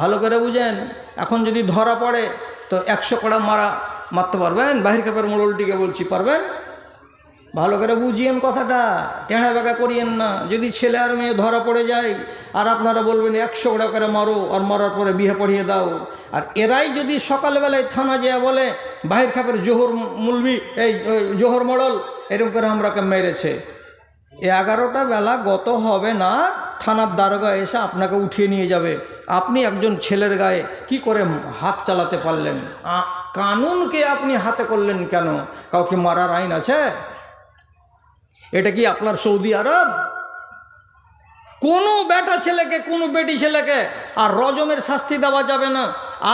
ভালো করে বুঝেন। এখন যদি ধরা পড়ে, তো একশো কড়া মারা মারতে পারবেন? বাহির কাপের মোড়লটিকে বলছি, পারবেন? ভালো করে বুঝিয়েন কথাটা, টেঁড়া বেঁকা করিয়েন না। যদি ছেলে আর মেয়ে ধরা পড়ে যায়, আর আপনারা বলবেন, একশো টাকা করে মারো, আর মরার পরে বিয়ে পড়িয়ে দাও। আর এরাই যদি সকালবেলায় থানা যায় বলে, বাহির খাপের জোহর মুলবি, এই জোহর মডল, এরকম করে আমরাকে মেরেছে। এগারোটা বেলা গত হবে না, থানার দারোগা এসে আপনাকে উঠিয়ে নিয়ে যাবে। আপনি একজন ছেলের গায়ে কি করে হাত চালাতে পারলেন? কানুনকে আপনি হাতে করলেন কেন? কাউকে মারার আইন আছে? এটা কি আপনার সৌদি আরব? কোনো বেটা ছেলেকে, কোনো বেটি ছেলেকে আর রজমের শাস্তি দেওয়া যাবে না,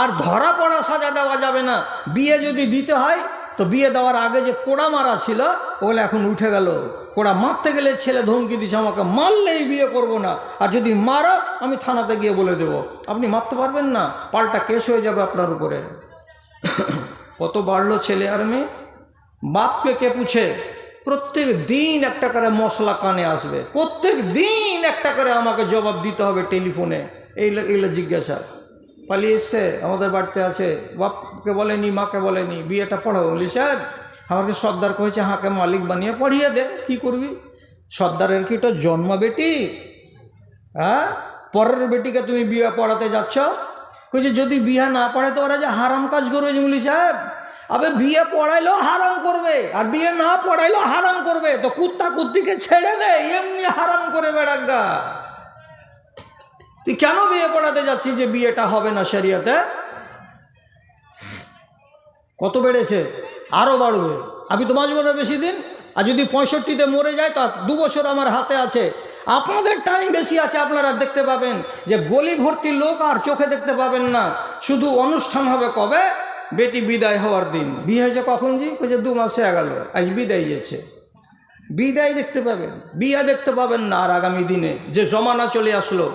আর ধরা পড়া সাজা দেওয়া যাবে না। বিয়ে যদি দিতে হয়, তো বিয়ে দেওয়ার আগে যে কোড়া মারা ছিল, ওগুলো এখন উঠে গেল। কোড়া মারতে গেলে ছেলে ধমকি দিচ্ছে আমাকে মারলেই বিয়ে করব না। আর যদি মারা, আমি থানাতে গিয়ে বলে দেব। আপনি মারতে পারবেন না, পাল্টা কেস হয়ে যাবে আপনার উপরে। কত বাড়লো ছেলে আর মেয়ে? বাপকে কে পুছে? প্রত্যেক দিন একটা করে মশলা কানে আসবে। প্রত্যেক দিন একটা করে আমাকে জবাব দিতে হবে টেলিফোনে। এইগুলো এইগুলো জিজ্ঞাসা। পালিয়ে এসছে, আমাদের বাড়িতে আছে। বাপকে বলেনি, মাকে বলেনি। বিয়েটা পড়াবো বলি, স্যার আমাকে সর্দার কয়েছে হাঁকে মালিক বানিয়ে পড়িয়ে দে, কি করবি? সর্দারের কি তো জন্ম বেটি? হ্যাঁ? পরের বেটিকে তুমি বিয়ে পড়াতে যাচ্ছ? কইছে, যদি বিয়ে না পড়ে তো ওরা যে হারাম কাজ করবে জমলি সাহেব। আবে বিয়ে পড়াইলেও হারাম করবে, আর বিয়ে না পড়াইলেও হারাম করবে, তো কুত্তা কুত্তিকে ছেড়ে দে, এমনি হারাম করে বেড়াগা। তুই কেন বিয়ে পড়াতে যাচ্ছিস যে বিয়েটা হবে না শরিয়াতে? কত বেড়েছে? আরও বাড়বে। আমি তো বাঁচবো না বেশি দিন, আর যদি পঁয়ষট্টিতে মরে যায় তা দু বছর আমার হাতে আছে। আপনাদের টাইম বেশি আছে, আপনারা দেখতে পাবেন যে গলি ভর্তি লোক আর চোখে দেখতে পাবেন না। শুধু অনুষ্ঠান হবে কবে? বেটি বিদায় হওয়ার দিন। বিয়ে হয়েছে কখন জি? কইছে দু মাসে গেল। আজ বিদায় গেছে। বিদায় দেখতে পাবেন। বিয়া দেখতে পাবেন না আর আগামী দিনে। যে জমানা চলে আসলো।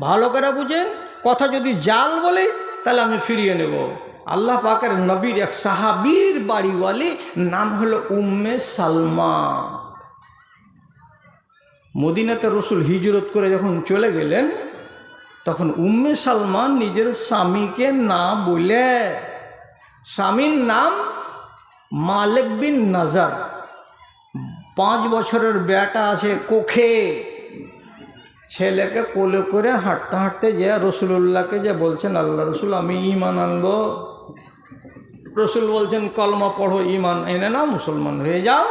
ভালো করে বুঝেন। কথা যদি জাল বলে, তাহলে আমি ফিরিয়ে নেব। আল্লাহ পাকের নবীর এক সাহাবীর বাড়িওয়ালি নাম হলো উম্মে সালমা। মদিনাতে রসুল হিজরত করে যখন চলে গেলেন, তখন উম্মে সালমান নিজের স্বামীকে না বলে, স্বামীর নাম মালেক বিন নাজার। পাঁচ বছরের বেটা আছে কোখে। ছেলেকে কোলে করে হাঁটতে হাঁটতে যে রসুল্লাহকে যে বলছেন, আল্লাহ রসুল আমি ইমান আনব। রসুল বলছেন, কলমা পড়ো ইমান এনে না মুসলমান হয়ে যাও।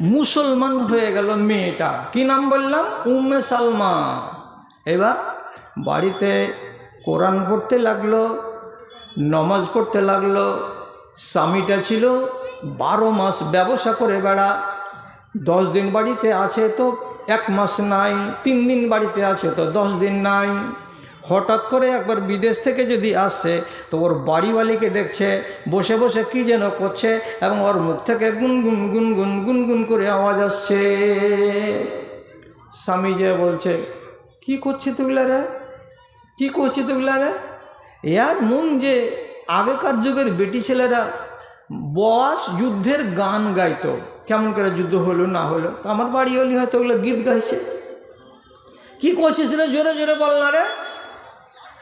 মুসলমান হয়ে গেল মেয়েটা। কি নাম বললাম? উম্মে সালমা। এবার বাড়িতে কোরআন পড়তে লাগল, নমাজ পড়তে লাগল, স্বামীটা ছিল বারো মাস ব্যবসা করে বেড়া, দশ দিন বাড়িতে আছে তো, এক মাস নাই, তিন দিন বাড়িতে আছে তো, দশ দিন নাই। হঠাৎ করে একবার বিদেশ থেকে যদি আসছে তো ওর বাড়িওয়ালিকে দেখছে, বসে বসে কি যেন করছে এবং ওর মুখ থেকে গুনগুন গুনগুন গুনগুন করে আওয়াজ আসছে। স্বামী যে বলছে, কি করছি তুগুলা রে? কি করছি তুগুলা রে? ইয়ার মন যে আগেকার যুগের বেটি ছেলেরা বস যুদ্ধের গান গাইতো। কেমন করে যুদ্ধ হলো না হলো? আমার বাড়ি হলি হয়তো ওগুলো গীত গাইছে। কি করছিস রে? জোরে জোরে বল না রে।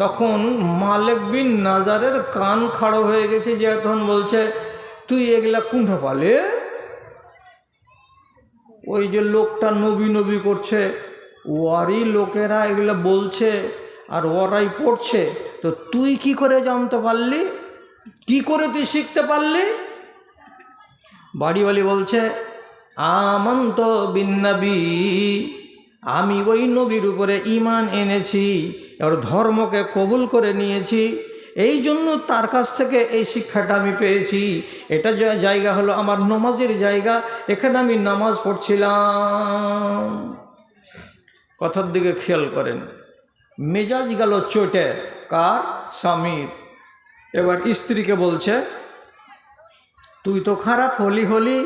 তখন মালিক বিন নাজারের কান খাড়ো হয়ে গেছে, যে তখন বলছে, তুই এগুলা কুণ্ঠ পালে? ওই যে লোকটা নবী নবী করছে ওয়ারই লোকেরা এগুলো বলছে আর ওরাই পড়ছে। তো তুই কি করে জানতে পারলি? কি করে তুই শিখতে পারলি? বাড়িওয়ালি বলছে, আমন্ত বিন্নাবি আমি ওই নবীর উপরে ইমান এনেছি এবার ধর্মকে কবুল করে নিয়েছি, এই জন্য তার কাছ থেকে এই শিক্ষাটা আমি পেয়েছি। এটা জায়গা হলো আমার নমাজের জায়গা, এখানে আমি নামাজ পড়ছিলাম। কথার দিকে খেয়াল করেন, মেজাজ গেল চোটে, কার? স্বামীর। এবার স্ত্রীকে বলছে, তুই তো খারাপ হলি হলি,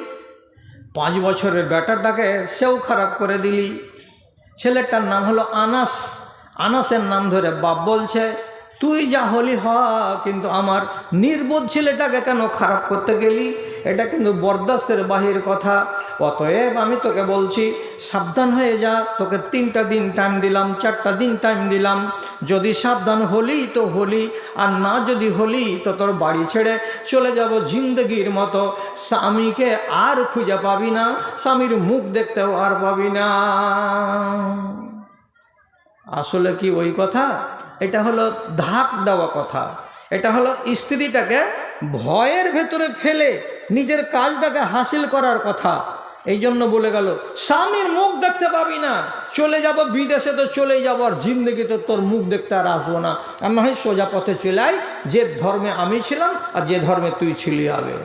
পাঁচ বছরের ব্যাটারটাকে সেও খারাপ করে দিলি। ছেলেটার নাম হলো আনাস। আনাসের নাম ধরে বাপ বলছে তুই যা হলি হ কিন্তু আমার নির্বোধ ছেলেটাকে কেন খারাপ করতে গেলি? এটা কিন্তু বরদাস্তের বাহির কথা। অতএব আমি তোকে বলছি, সাবধান হয়ে যা। তোকে তিনটা দিন টাইম দিলাম, চারটা দিন টাইম দিলাম। যদি সাবধান হলি তো হলি, আর না যদি হলি তো তোর বাড়ি ছেড়ে চলে যাব জিন্দগির মতো। স্বামীকে আর খুঁজে পাবি না, স্বামীর মুখ দেখতেও আর পাবি না। আসলে কি ওই কথা? এটা হলো ধাক দেওয়া কথা। এটা হলো স্ত্রীটাকে ভয়ের ভেতরে ফেলে নিজের কাজটাকে হাসিল করার কথা। এই জন্য বলে গেল, স্বামীর মুখ দেখতে পাবি না। চলে যাব বিদেশে তো চলেই যাব, আর জিন্দগি তো তোর মুখ দেখতে আর আসব না। আর না হয় সোজা পথে চলে আয়, যে ধর্মে আমি ছিলাম আর যে ধর্মে তুই ছিলি আগে।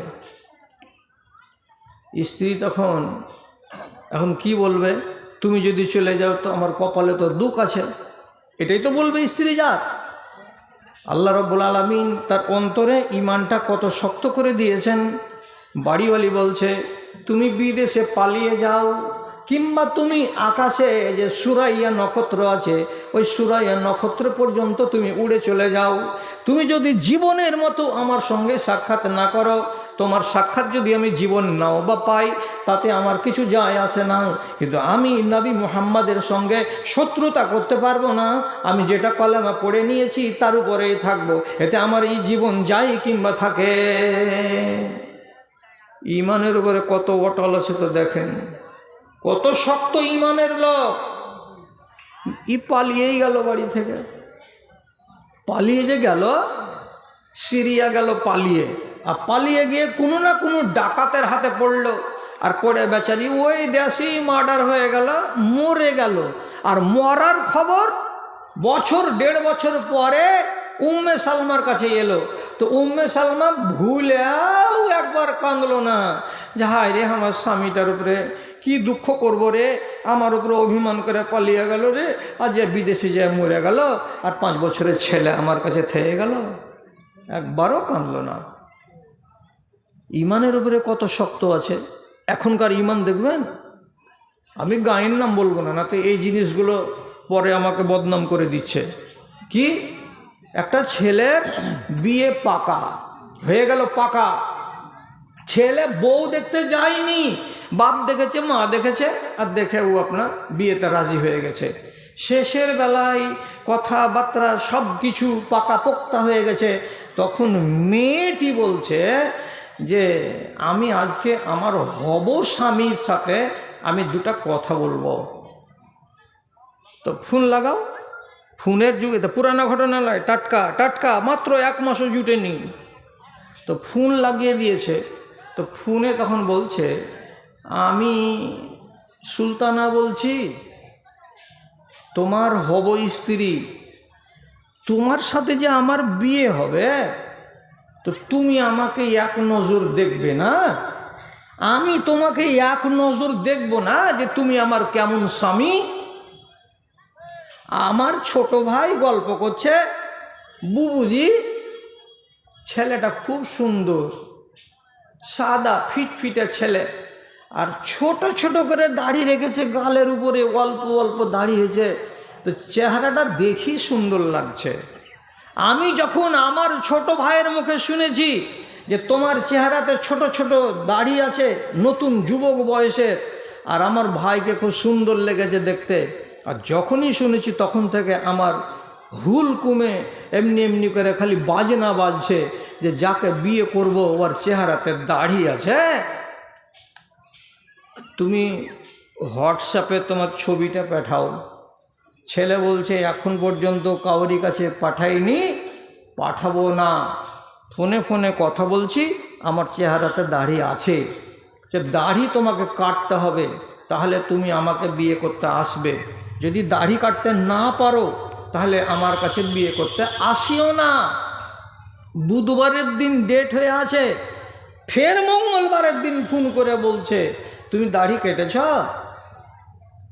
স্ত্রী তখন, এখন কি বলবে? তুমি যদি চলে যাও তো আমার কপালে তো দুঃখ আছে। এটাই তো বলবে স্ত্রী জাত। আল্লাহ রব্বুল আলমিন তার অন্তরে ইমানটা কত শক্ত করে দিয়েছেন। বাড়িওয়ালি বলছে, তুমি বিদেশে পালিয়ে যাও কিংবা তুমি আকাশে যে সুরাইয়া নক্ষত্র আছে, ওই সুরাইয়া নক্ষত্র পর্যন্ত তুমি উড়ে চলে যাও। তুমি যদি জীবনের মতো আমার সঙ্গে সাক্ষাৎ না করো তোমার সাক্ষাৎ যদি আমি জীবন নাও বা পাই, তাতে আমার কিছু যায় আসে না। কিন্তু আমি নবী মুহাম্মাদের সঙ্গে শত্রুতা করতে পারব না। আমি যেটা কলেমা পড়ে নিয়েছি, তার উপরেই থাকব। এতে আমার এই জীবন যায় কিংবা থাকে। ইমানের উপরে কত অটল আছে তো দেখেন। কত শক্ত ইমানের লোক। ই পালিয়েই গেল বাড়ি থেকে। পালিয়ে যে গেল, সিরিয়া গেল পালিয়ে। পালিয়ে গিয়ে কোনো না কোনো ডাকাতের হাতে পড়ল। আর পড়ে বেচারি ওই দেশেই মার্ডার হয়ে গেল, মরে গেল। আর মরার খবর বছর, দেড় বছর পরে উম্মে সালমার কাছে এলো। তো উম্মে সালমা ভুলেও একবার কাঁদলো না, যে হায় রে আমার স্বামীটার উপরে কি দুঃখ করব রে, আমার উপরে অভিমান করে পালিয়ে গেল রে আর যে বিদেশে যে মরে গেল, আর পাঁচ বছরের ছেলে আমার কাছে থেকে গেল। একবারও কাঁদলো না। ইমানের উপরে কত শক্ত আছে? এখনকার ইমান দেখবেন? আমি গায়ের নাম বলব না না তো এই জিনিসগুলো পরে আমাকে বদনাম করে দিচ্ছে। কি? একটা ছেলের বিয়ে পাকা, হয়ে গেল পাকা। ছেলে বউ দেখতে যায়নি, বাপ দেখেছে, মা দেখেছে, আর দেখে ও আপনার বিয়েতে রাজি হয়ে গেছে। শেষের বেলায় কথাবার্তা সব কিছু পাকা পোক্তা হয়ে গেছে। তখন মেয়েটি বলছে যে আমি আজকে আমার হব স্বামীর সাথে আমি দুটা কথা বলব। তো ফোন লাগাও। ফোনের যুগে তো পুরানো ঘটনা নয়, টাটকা টাটকা, মাত্র এক মাসও জুটে জুটেনি। তো ফোন লাগিয়ে দিয়েছে। তো ফোনে তখন বলছে, আমি সুলতানা বলছি, তোমার হব স্ত্রী। তোমার সাথে যে আমার বিয়ে হবে তো তুমি আমাকে এক নজর দেখবে না? আমি তোমাকে এক নজর দেখব না যে তুমি আমার কেমন স্বামী? আমার ছোট ভাই গল্প করছে, বুবুজি, ছেলেটা খুব সুন্দর, সাদা ফিটফিটে ছেলে, আর ছোট ছোট করে দাড়ি রেখেছে, গালের উপরে অল্প অল্প দাড়ি হয়েছে, তো চেহারাটা দেখি সুন্দর লাগছে। আমি যখন আমার ছোট ভাইয়ের মুখে শুনেছি যে তোমার চেহারাতে ছোট ছোট দাড়ি আছে, নতুন যুবক বয়সের আর আমার ভাইকে খুব সুন্দর লেগেছে দেখতে, আর যখনই শুনেছি তখন থেকে আমার হুল কুমে এমনি এমনি করে খালি বাজনা বাজছে যে যাকে বিয়ে করব, ওর চেহারাতে দাড়ি আছে। তুমি হোয়াটসঅ্যাপে তোমার ছবিটা পাঠাও। ছেলে বলছে, এখন পর্যন্ত কাউরি কাছে পাঠাইনি, পাঠাবো না। ফোনে ফোনে কথা বলছি, আমার চেহারাতে দাড়ি আছে। যে দাড়ি তোমাকে কাটতে হবে, তাহলে তুমি আমাকে বিয়ে করতে আসবে। যদি দাড়ি কাটতে না পারো, তাহলে আমার কাছে বিয়ে করতে আসিও না। বুধবারের দিন ডেট হয়ে আছে, ফের মঙ্গলবারের দিন ফোন করে বলছে, তুমি দাড়ি কেটেছ?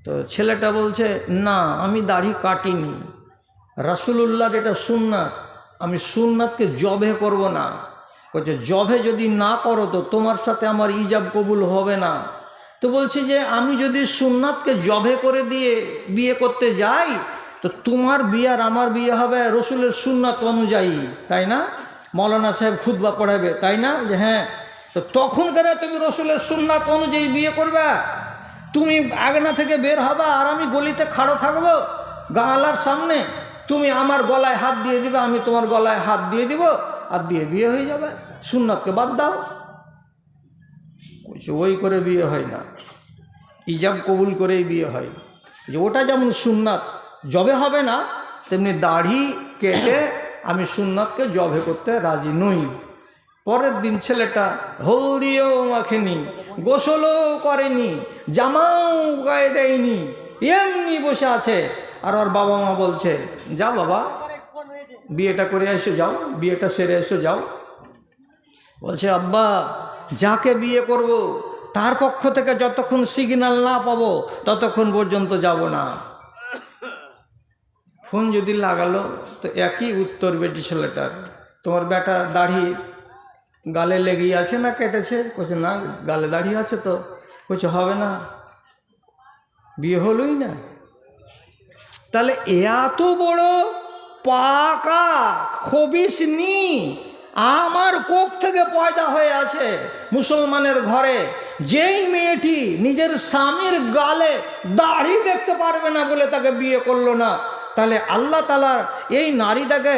তো ছেলেটা বলছে, না, আমি দাড়ি কাটিনি। রাসুলুল্লাহর এটা সুন্নাত, আমি সুন্নাতকে জবে করব না। বলছে, জবে যদি না করো তো তোমার সাথে আমার ইজাব কবুল হবে না। তো বলছে যে, আমি যদি সুন্নাতকে জবে করে দিয়ে বিয়ে করতে যাই, তো তোমার বিয়ে আর আমার বিয়ে হবে রসুলের সুন্নাত অনুযায়ী, তাই না? মৌলানা সাহেব খুদবা পড়াবে, তাই না? যে হ্যাঁ তো তখন কেন তুমি রসুলের সুন্নাত অনুযায়ী বিয়ে করবা? তুমি আগনা থেকে বের হবা আর আমি গলিতে খাড়ো থাকব গালার সামনে। তুমি আমার গলায় হাত দিয়ে দিবে, আমি তোমার গলায় হাত দিয়ে দিব আর দিয়ে বিয়ে হয়ে যাবে। সুন্নাতকে বাদ দাও। ওই করে বিয়ে হয় না। ইজাব কবুল করেই বিয়ে হয়। যে ওটা যেমন সুন্নাত, জবে হবে না, তেমনি দাড়ি কেটে আমি সুন্নাতকে জবে করতে রাজি নই। পরের দিন ছেলেটা হলদিও মাখেনি, গোসলও করেনি, জামাও গায়ে দেয়নি, এমনি বসে আছে। আর ওর বাবা মা বলছে যা বাবা, বিয়েটা করে এসো, যাও, বিয়েটা সেরে এসো, যাও। বলছে, আব্বা, যাকে বিয়ে করব, তার পক্ষ থেকে যতক্ষণ সিগন্যাল না পাবো, ততক্ষণ পর্যন্ত যাব না। ফোন যদি লাগালো, তো একই উত্তর বেটি ছেলেটার, তোমার বেটা দাড়ি গালে লেগেই আছে না কেটেছে? বলছে না, গালে দাড়ি আছে তো। বলছে হবে না। বিয়ে হলোই না। তাহলে এত বড় পাকা খবিস নি আমার কোক থেকে পয়দা হয়ে আছে মুসলমানের ঘরে। যেই মেয়েটি নিজের স্বামীর গালে দাড়ি দেখতে পারবে না বলে তাকে বিয়ে করল না, তাহলে আল্লাহ তালার এই নারীটাকে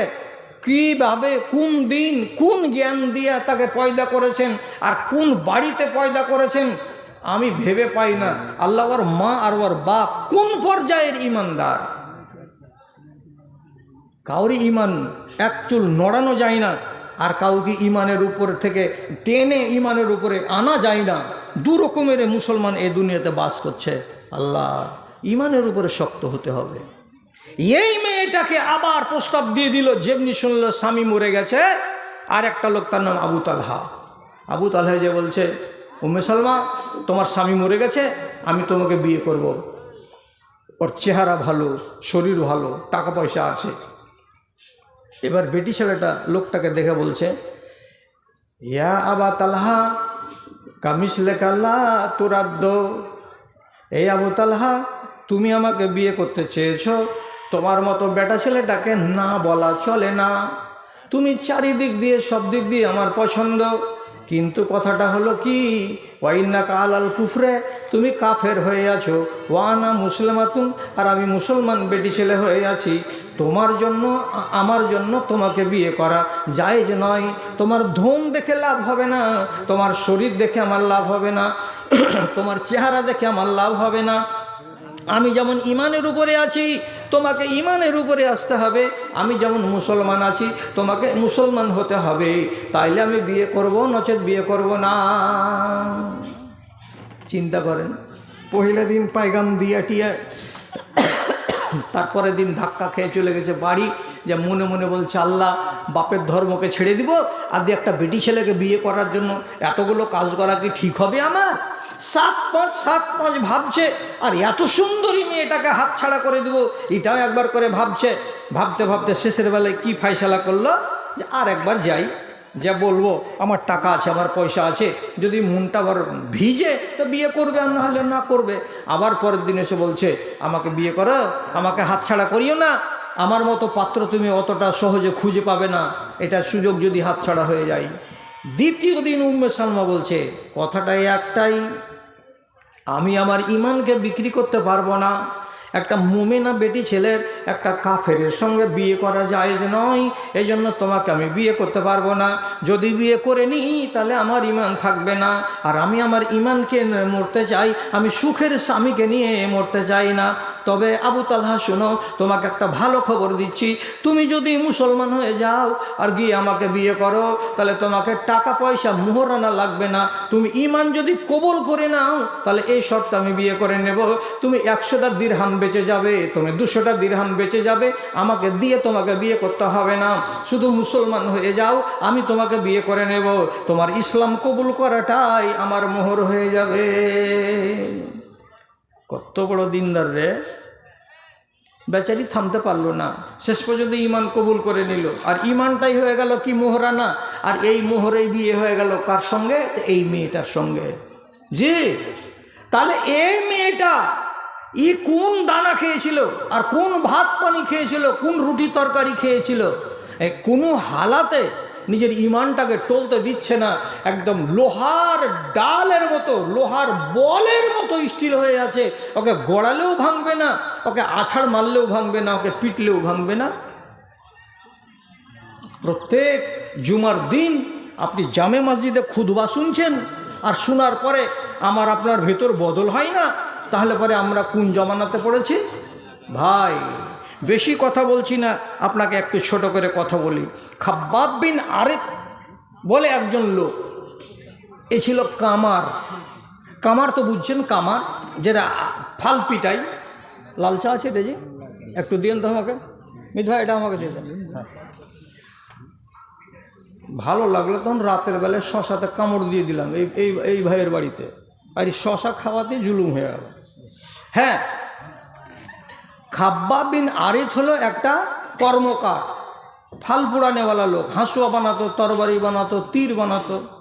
কীভাবে, কোন দিন, কোন জ্ঞান দিয়ে তাকে পয়দা করেছেন আর কোন বাড়িতে পয়দা করেছেন, আমি ভেবে পাই না। আল্লাহ ওর মা আর ওর বাপ কোন পর্যায়ের ইমানদার? কাউরি ইমান এক চুল নড়ানো যায় না আর কাউকে ইমানের উপর থেকে টেনে ইমানের উপরে আনা যায় না। দু রকমের মুসলমান এ দুনিয়াতে বাস করছে। আল্লাহ, ইমানের উপরে শক্ত হতে হবে। এই মেয়েটাকে আবার প্রস্তাব দিয়ে দিল, যেমনি শুনলো স্বামী মরে গেছে। আর একটা লোক, তার নাম আবু তালহা। আবু তালহা যে বলছে, উম্মে সালমা, তোমার স্বামী মরে গেছে, আমি তোমাকে বিয়ে করব। ওর চেহারা ভালো, শরীর ভালো টাকা পয়সা আছে। এবার বেটি ছেলেটা লোকটাকে দেখে বলছে, ইয়া আবা তালহা, কামিস লেখাল্লা তোরাদ্দ। এই আবু তালহা, তুমি আমাকে বিয়ে করতে চেয়েছো তোমার মতো বেটা ছেলেটাকে না বলা চলে না। তুমি চারিদিক দিয়ে, সব দিক দিয়ে আমার পছন্দ। কিন্তু কথাটা হলো কি, ওয়াইন্না কাল আল কুফরে, তুমি কাফের হয়ে আছো। ওয়ানা মুসলিমাতুন, আর আমি মুসলমান বেটি ছেলে হয়ে আছি। তোমার জন্য, আমার জন্য তোমাকে বিয়ে করা জায়েজ নয়। তোমার ধন দেখে লাভ হবে না, তোমার শরীর দেখে আমার লাভ হবে না, তোমার চেহারা দেখে আমার লাভ হবে না। আমি যেমন ইমানের উপরে আছি তোমাকে ইমানের উপরে আসতে হবে। আমি যেমন মুসলমান আছি তোমাকে মুসলমান হতে হবে। তাইলে আমি বিয়ে করব নচেত বিয়ে করব না। চিন্তা করেন। পহিলা দিন পায়গাম দিয়া টিয়া। তারপরে দিন ধাক্কা খেয়ে চলে গেছে বাড়ি। যে মনে মনে বলছে আল্লাহ বাপের ধর্মকে ছেড়ে দিব। আর দিয়ে একটা বেটি ছেলেকে বিয়ে করার জন্য এতগুলো কাজ করা কি ঠিক হবে আমার? সাত পাঁচ সাত পাঁচ ভাবছে, আর এত সুন্দরী মেয়েটাকে হাতছাড়া করে দেব, এটাও একবার করে ভাবছে। ভাবতে ভাবতে শেষের বেলায় কি ফাইসলা করল? যে আর একবার যাই, যা বলব, আমার টাকা আছে, আমার পয়সা আছে, যদি মনটা আবার ভিজে, তো বিয়ে করবে আর না হলে না করবে। আবার পরের দিন এসে বলছে, আমাকে বিয়ে করো, আমাকে হাতছাড়া করিও না, আমার মতো পাত্র তুমি অতটা সহজে খুঁজে পাবে না, এটা সুযোগ যদি হাতছাড়া হয়ে যায়। দ্বিতীয় দিন উম্মে সালমা বলছে, কথাটাই একটাই আমি আমার ইমানকে বিক্রি করতে পারব না। একটা মোমেনা বেটি ছেলের একটা কাফেরের সঙ্গে বিয়ে করা যায় যে নয়। এই জন্য তোমাকে আমি বিয়ে করতে পারব না। যদি বিয়ে করে নিই তাহলে আমার ইমান থাকবে না। আর আমি আমার ইমানকে মরতে চাই, আমি সুখের স্বামীকে নিয়ে মরতে চাই না। তবে আবু তালহা, শোনো, তোমাকে একটা ভালো খবর দিচ্ছি। তুমি যদি মুসলমান হয়ে যাও আর গিয়ে আমাকে বিয়ে করো, তাহলে তোমাকে টাকা পয়সা মোহরানা লাগবে না। তুমি ইমান যদি কবল করে নাও, তাহলে এই শর্ত আমি বিয়ে করে নেব। তুমি একশোটা দিরহাম বেঁচে যাবে, তুমি দুশোটা দিরহাম বেঁচে যাবে, আমাকে দিয়ে তোমাকে বিয়ে করতে হবে না। শুধু মুসলমান হয়ে যাও, আমি তোমাকে বিয়ে করে নেব। তোমার ইসলাম কবুল করাটাই আমার মোহর হয়ে যাবে। কত বড় দিনদার রে। বেচারি থামতে পারল না। শেষ পর্যন্ত ইমান কবুল করে নিল। আর ইমানটাই হয়ে গেল কি মোহরানা? আর এই মোহরেই বিয়ে হয়ে গেল কার সঙ্গে? এই মেয়েটার সঙ্গে। জি, তাহলে এই মেয়েটা ই কোন দানা খেয়েছিল? আর কোন ভাত পানি খেয়েছিল? কোন রুটি তরকারি খেয়েছিল? এই কোনো হালাতে নিজের ইমানটাকে টলতে দিচ্ছে না। একদম লোহার ডালের মতো, লোহার বলের মতো স্টিল হয়ে আছে। ওকে গড়ালেও ভাঙবে না, ওকে আছাড় মারলেও ভাঙবে না, ওকে পিটলেও ভাঙবে না। প্রত্যেক জুমার দিন আপনি জামে মসজিদে খুদবা শুনছেন, আর শোনার পরে আমার আপনার ভেতর বদল হয় না। তাহলে পরে আমরা কোন জমানাতে পড়েছি? ভাই, বেশি কথা বলছি না, আপনাকে একটু ছোট করে কথা বলি। খাব্বাব বিন আরেক বলে একজন লোক, এ ছিল কামার। কামার তো বুঝছেন, কামার, যেটা ফাল পিটাই লাল চা আছে এটা যে? একটু দিন তো আমাকে। ভাই, এটা আমাকে দিয়ে দেন। ভালো লাগল, তখন রাতের বেলায় শশাতে কামড় দিয়ে দিলাম, এই এই ভাইয়ের বাড়িতে। আর শশা খাওয়াতে জুলুম হয়ে গেল। হ্যাঁ। খাব্বা বিন আরিথ হলো একটা কর্মকার। ফাল পোড়ানেওয়ালা লোক। হাঁসুয়া বানাতো, তরবারি বানাতো, তীর বানাতো।